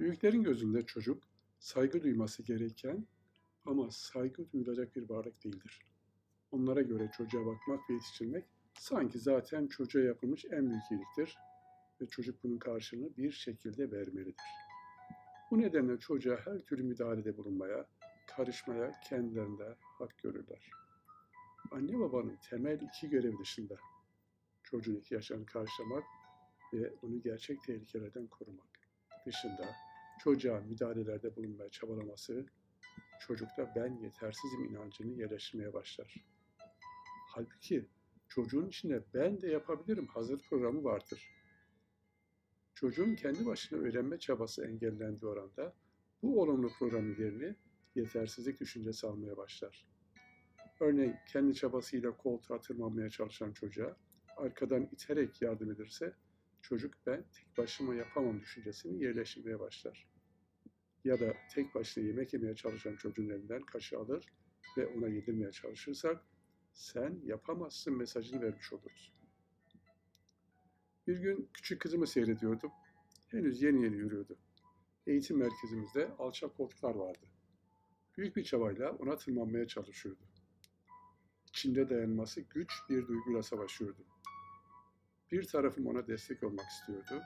Büyüklerin gözünde çocuk saygı duyması gereken ama saygı duyulacak bir varlık değildir. Onlara göre çocuğa bakmak ve yetiştirmek sanki zaten çocuğa yapılmış en büyük iyiliktir ve çocuk bunun karşılığını bir şekilde vermelidir. Bu nedenle çocuğa her türlü müdahalede bulunmaya, karışmaya kendilerinde hak görürler. Anne babanın temel iki görevi dışında çocuğun ihtiyaçlarını karşılamak ve onu gerçek tehlikelerden korumak dışında çocuğa müdahalelerde bulunmaya çabalaması çocukta ben yetersizim inancını yerleştirmeye başlar. Halbuki çocuğun içinde ben de yapabilirim hazır programı vardır. Çocuğun kendi başına öğrenme çabası engellendiği oranda bu olumlu programın yerini yetersizlik düşüncesi almaya başlar. Örneğin kendi çabasıyla koltuğa tırmanmaya çalışan çocuğa arkadan iterek yardım edilirse çocuk ben tek başıma yapamam düşüncesini yerleştirmeye başlar. Ya da tek başına yemek yemeye çalışan çocuğun elinden kaşığı alır ve ona yedirmeye çalışırsak sen yapamazsın mesajını vermiş oluruz. Bir gün küçük kızımı seyrediyordum. Henüz yeni yeni yürüyordu. Eğitim merkezimizde alçak koltuklar vardı. Büyük bir çabayla ona tırmanmaya çalışıyordu. İçinde dayanması güç bir duyguyla savaşıyordu. Bir tarafım ona destek olmak istiyordu.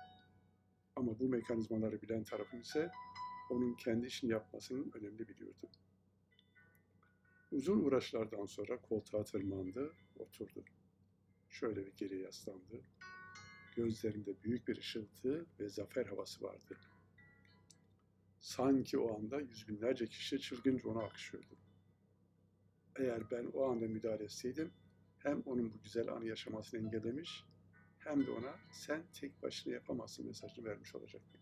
Ama bu mekanizmaları bilen tarafım ise onun kendi işini yapmasının önemli biliyordu. Uzun uğraşlardan sonra koltuğa tırmandı, oturdu. Şöyle bir geriye yaslandı. Gözlerinde büyük bir ışıltı ve zafer havası vardı. Sanki o anda yüz binlerce kişi çılgınca ona akışıyordu. Eğer ben o anda müdahale etseydim, hem onun bu güzel anı yaşamasını engellemiş, hem de ona sen tek başına yapamazsın mesajını vermiş olacaktım.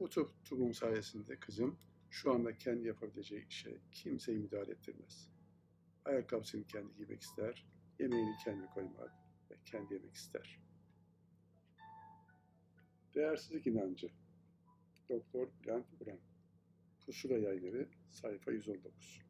Bu tutumum sayesinde kızım şu anda kendi yapabileceği işe kimseyi müdahale ettirmez. Ayakkabısını kendi giymek ister, yemeğini kendi koymak ve kendi yemek ister. Değersizlik inancı Doktor Bülent Uran Pusula Yayları sayfa 119